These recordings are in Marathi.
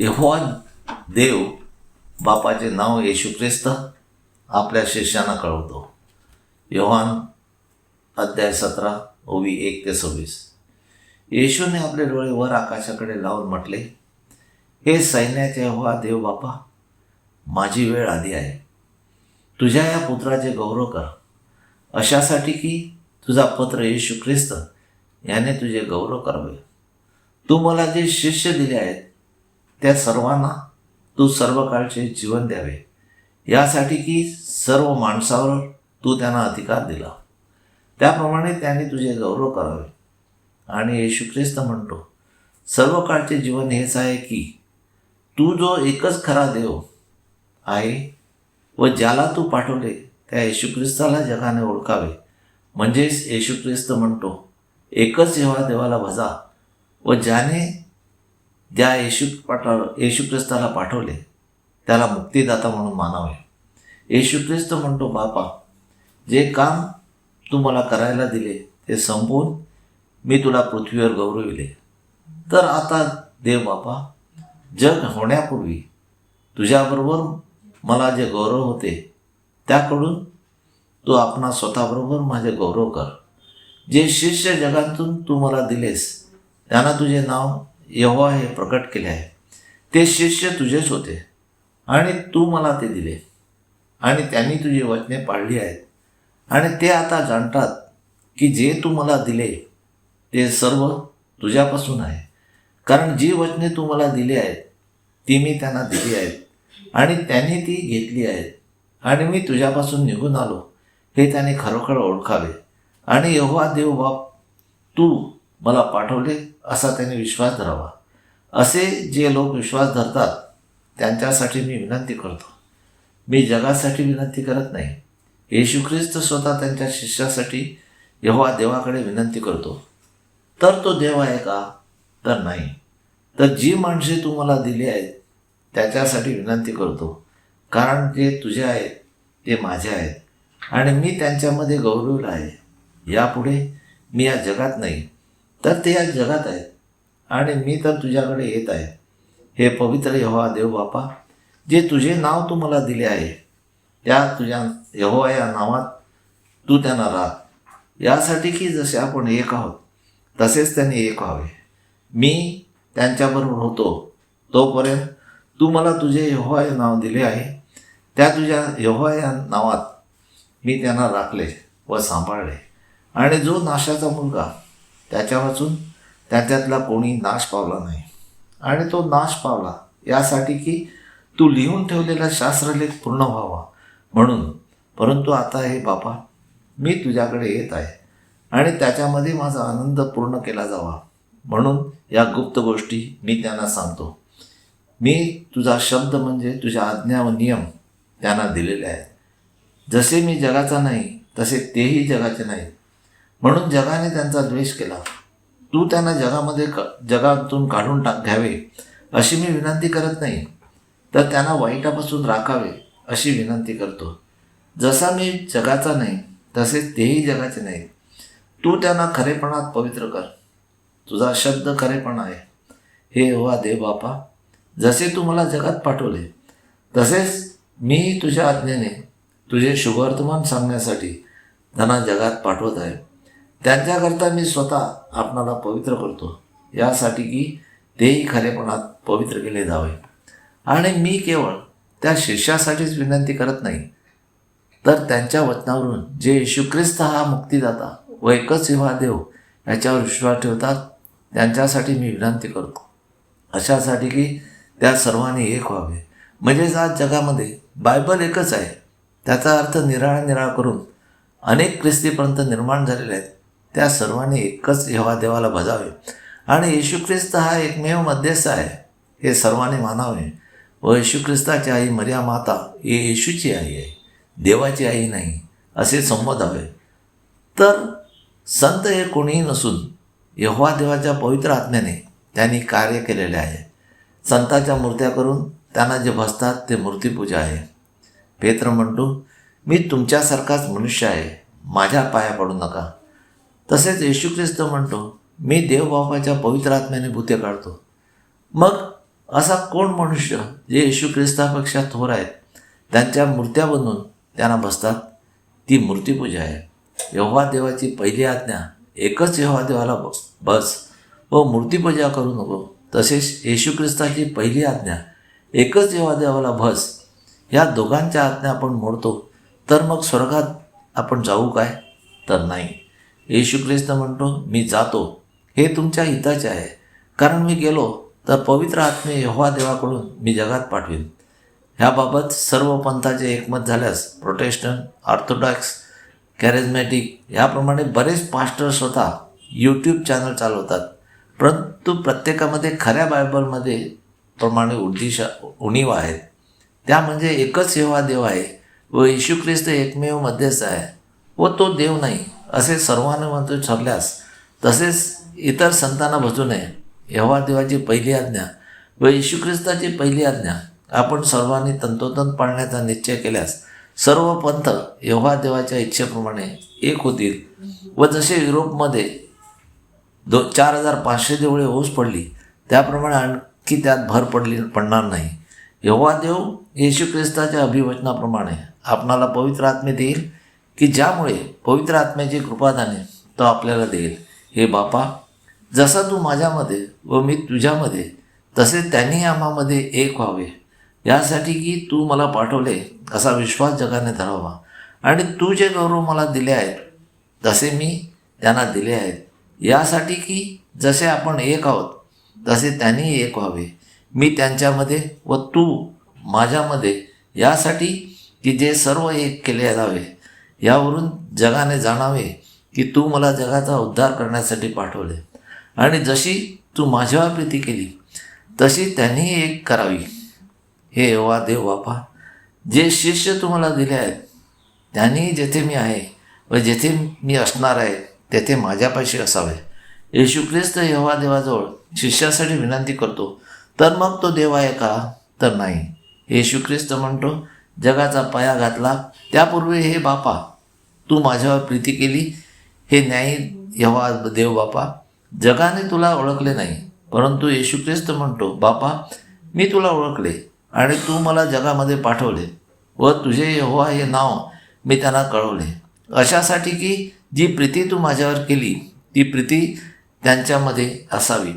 यहोवा देव बापाचे नाव येशू ख्रिस्त आपल्या शिष्यांना कळवतो. योहान अध्याय सतरा ओवी एक ते सव्वीस. येशूने आपले डोळे वर आकाशाकडे लावून म्हटले हे सैन्याचे यहोवा देव बापा माझी वेळ आधी आहे. तुझ्या या पुत्राचे गौरव कर. अशासाठी की तुझा पुत्र येशू ख्रिस्त याने तुझे गौरव करावे. तू मला जे शिष्य दिले आहेत त्या सर्वांना तू सर्व काळचे जीवन द्यावे. यासाठी की सर्व माणसावर तू त्यांना अधिकार दिला. त्याप्रमाणे त्यांनी तुझे गौरव करावे. आणि येशू ख्रिस्त म्हणतो सर्व काळचे जीवन हेच आहे की तू जो एकच खरा देव आहे व ज्याला तू पाठवले त्या येशू ख्रिस्ताला जगाने ओळखावे. म्हणजेच येशू ख्रिस्त म्हणतो एकच जेव्हा देवाला भजा व ज्याने ज्या येशू पाठव येशू ख्रिस्ताला पाठवले त्याला मुक्तिदाता म्हणून मानावे. येशू ख्रिस्त म्हणतो बापा जे काम तू मला करायला दिले ते संपवून मी तुला पृथ्वीवर गौरविले. तर आता देव बापा जग होण्यापूर्वी तुझ्याबरोबर मला जे गौरव होते त्याकडून तू आपणा स्वतःबरोबर माझे गौरव कर. जे शिष्य जगातून तू मला दिलेस त्यांना तुझे नाव यहोवा हे प्रकट केले आहे. ते शिष्य तुझेच होते आणि तू मला ते दिले. आणि त्यांनी तुझी वचने पाळली आहेत. आणि ते आता जाणतात की जे तू मला दिले ते सर्व तुझ्यापासून आहे. कारण जी वचने तू मला दिली आहेत ती मी त्यांना दिली आहेत. आणि त्यांनी ती घेतली आहेत. आणि मी तुझ्यापासून निघून आलो हे त्याने खरोखर ओळखावे. आणि यहोवा देव बाप तू मला पाठवले असा त्याने विश्वास धरावा. असे जे लोक विश्वास धरतात त्यांच्यासाठी मी विनंती करतो. मी जगासाठी विनंती करत नाही. येशू ख्रिस्त स्वतः त्यांच्या शिष्यासाठी यहोवा देवाकडे विनंती करतो. तर तो देव आहे का? तर नाही. तर जी माणसे तू मला दिली आहेत त्याच्यासाठी विनंती करतो. कारण जे तुझे आहेत ते माझे आहेत. आणि मी त्यांच्यामध्ये गौरवलं आहे. यापुढे मी या जगात नाही. तर ते या जगात आहेत. आणि मी तर तुझ्याकडे येत आहे. हे पवित्र यहोवा देव बापा जे तुझे नाव तू मला दिले आहे त्या तुझ्या यहोवा या नावात तू त्यांना राह यासाठी की जसे आपण एक आहोत तसेच त्यांनी एक व्हावे. मी त्यांच्याबरोबर होतो. तोपर्यंत तू मला तुझे यहोवा हे नाव दिले आहे. त्या तुझ्या यहोवा या नावात मी त्यांना राखले व सांभाळले. आणि जो नाशाचा मुलगा त्याच्या वाचून त्याच्यातला कोणी नाश पावला नाही. आणि तो नाश पावला यासाठी की तू लिहून ठेवलेला शास्त्रलेख पूर्ण व्हावा. म्हणून परंतु आता हे बापा मी तुझ्याकडे येत आहे आणि त्याच्यामध्ये माझा आनंद पूर्ण केला जावा. म्हणून या गुप्त गोष्टी मी त्यांना सांगतो. मी तुझा शब्द म्हणजे तुझ्या आज्ञा व नियम त्यांना दिलेले आहेत. जसे मी जगाचा नाही तसे तेही जगाचे नाहीत. म्हणून जगाने त्यांचा द्वेष केला. तू त्यांना जगामध्ये क जगातून काढून टाक घ्यावे अशी मी विनंती करत नाही. तर त्यांना वाईटापासून राखावे अशी विनंती करतो. जसा मी जगाचा नाही तसेच तेही जगाचे नाही तू त्यांना खरेपणात पवित्र कर. तुझा शब्द खरेपणा आहे. हे होवा देव बापा जसे तू मला जगात पाठवले तसेच मी तुझ्या आज्ञेने तुझे शुभवर्तमान सांगण्यासाठी त्यांना जगात पाठवत आहे. त्यांच्याकरता मी स्वतः आपणाला पवित्र करतो. यासाठी की तेही खरेपणात पवित्र केले जावे. आणि मी केवळ त्या शिष्यासाठीच विनंती करत नाही. तर त्यांच्या वचनावरून जे येशू ख्रिस्त हा मुक्तीदाता व एकच सेवा देव याच्यावर विश्वास ठेवतात त्यांच्यासाठी मी विनंती करतो. अशासाठी की त्या सर्वांनी एक व्हावे. म्हणजेच आज जगामध्ये बायबल एकच आहे. त्याचा अर्थ निराळा निराळा करून अनेक ख्रिस्तीपर्यंत निर्माण झालेले आहेत. त्या सर्वांनी एकच यहोवा देवाला भजावे. आणि येशू ख्रिस्त हा एकमेव मध्यस्थ आहे हे सर्वांनी मानावे. व येशू ख्रिस्ताची आई मर्या माता ही येशूची आई आहे देवाची आई नाही असे संबोधावे तर संत हे कोणीही नसून यहोवा देवाच्या पवित्र आत्म्याने त्यांनी कार्य केलेले आहे. संतांच्या मूर्त्या करून त्यांना जे भसतात ते मूर्तीपूजा आहे. पेत्र म्हणतो मी तुमच्यासारखाच मनुष्य आहे माझ्या पाया पडू नका. तसेच येशू ख्रिस्त म्हणतो मी देवबापाच्या पवित्र आत्म्याने भूते काढतो. मग असा कोण मनुष्य जे येशू ख्रिस्तापेक्षा थोर आहेत? त्यांच्या मूर्त्या बनवून त्यांना बसतात. ती मूर्तीपूजा आहे. यव्हा देवाची पहिली आज्ञा एकच यव्हा देवाला बस. व मूर्तीपूजा करू नको. तसेच येशू ख्रिस्ताची पहिली आज्ञा एकच यव्हा देवाला बस. या दोघांच्या आज्ञा आपण मोडतो तर मग स्वर्गात आपण जाऊ काय? तर नाही. येशू ख्रिस्त म्हणतो मी जातो. हे तुमच्या हिताचे आहे. कारण मी गेलो तर पवित्र आत्मे यहोवा देवाकडून मी जगात पाठवीन. ह्याबाबत सर्व पंथाचे एकमत झाल्यास प्रोटेस्टंट ऑर्थोडॉक्स कॅरेझमॅटिक याप्रमाणे बरेच पास्टर स्वतः यूट्यूब चॅनल चालवतात. परंतु प्रत्येकामध्ये खऱ्या बायबलमध्ये प्रमाणे उद्दिश उणीव आहेत. त्या म्हणजे एकच सेवा देव आहे व येशू ख्रिस्त एकमेव मध्यस्थ आहे व तो देव नाही. असे सर्वांना म्हणतो ठरल्यास तसेच इतर संतांना भजू नये. यहोवा देवाची पहिली आज्ञा व येशू ख्रिस्ताची पहिली आज्ञा. आपण सर्वांनी तंतोतंत पाळण्याचा निश्चय केल्यास सर्व पंथ यहोवा देवाच्या इच्छेप्रमाणे एक होतील व जसे युरोपमध्ये दो चार हजार पाचशे देवळे ओस पडली त्याप्रमाणे आणखी त्यात भर पडली पडणार नाही. यव्हा देव येशू ख्रिस्ताच्या अभिवचनाप्रमाणे आपणाला पवित्र आत्मे देईल की ज्यामुळे पवित्र आत्म्याची कृपादाने तो आपल्याला देईल. हे बापा जसा तू माझ्यामध्ये व मी तुझ्यामध्ये तसे त्यांनी आम्हामध्ये एक व्हावे. यासाठी की तू मला पाठवले असा विश्वास जगाने धरावा. आणि तू जे गौरव मला दिले आहेत तसे मी त्यांना दिले आहेत. यासाठी की जसे आपण एक आहोत तसे त्यांनी एक व्हावे. मी त्यांच्यामध्ये व तू माझ्यामध्ये यासाठी की जे सर्व एक केले जावे. यावरून जगाने जाणावे की तू मला जगाचा उद्धार करण्यासाठी पाठवले. आणि जशी तू माझ्यावर प्रीती केली तशी त्यांनी एक करावी. हे वा देव बापा जे शिष्य तुम्हाला दिले आहेत त्यांनी जेथे मी आहे व जेथे मी असणार आहे तेथे माझ्यापाशी असावे. येशू ख्रिस्त यहोवा देवाजवळ शिष्यासाठी विनंती करतो तर मग तो देव आहे का? तर नाही. येशू ख्रिस्त म्हणतो जगाचा पाया घातला. त्यापूर्वी हे बापा तू माझ्यावर प्रीती केली. हे न्यायी यहोवा देव बापा जगाने तुला ओळखले नाही परंतु येशू ख्रिस्त म्हणतो बापा मी तुला ओळखले आणि तू मला जगामध्ये पाठवले व तुझे यहोवा हे नाव मी त्यांना कळवले. अशासाठी की जी प्रीती तू माझ्यावर केली ती प्रीती त्यांच्यामध्ये असावी.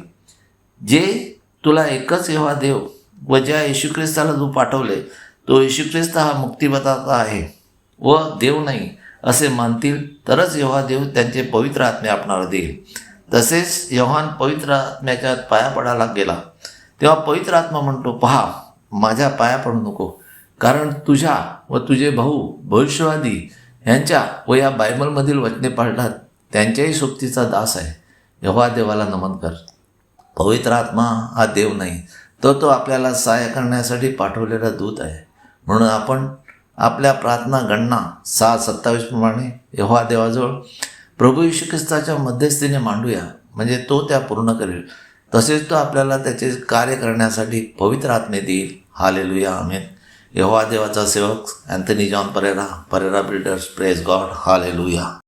जे तुला एकच यहोवा देव व ज्या येशू ख्रिस्ताला तू पाठवले तो येशू ख्रिस्त हा मुक्तिपदाता आहे व देव नाही असे मानतील तरच यहोवा देव त्यांचे पवित्र आत्मे आपणाला देईल. तसेच योहान पवित्र आत्म्याच्या पाया पडायला गेला. तेव्हा पवित्र आत्मा म्हणतो पहा माझ्या पाया पडू नको कारण तुझ्या व तुझे भाऊ भविष्यवादी यांच्या व या बायबलमधील वचने पाळतात त्यांच्याही सोबतीचा दास आहे. यव्हा देवाला नमन कर. पवित्र आत्मा हा देव नाही तर तो आपल्याला सहाय्य करण्यासाठी पाठवलेला दूत आहे. म्हणून आपण आपल्या प्रार्थना गणना सहा सत्तावीसप्रमाणे यहोवा देवाजवळ प्रभू यशू ख्रिस्ताच्या मध्यस्थीने मांडूया. म्हणजे तो त्या पूर्ण करेल. तसेच तो आपल्याला त्याचे कार्य करण्यासाठी पवित्र आत्मे देईल. हालेलुया आमेन यहोवा देवाचा सेवक अँथनी जॉन परेरा परेरा ब्रिडर्स प्रेस गॉड हालेलुया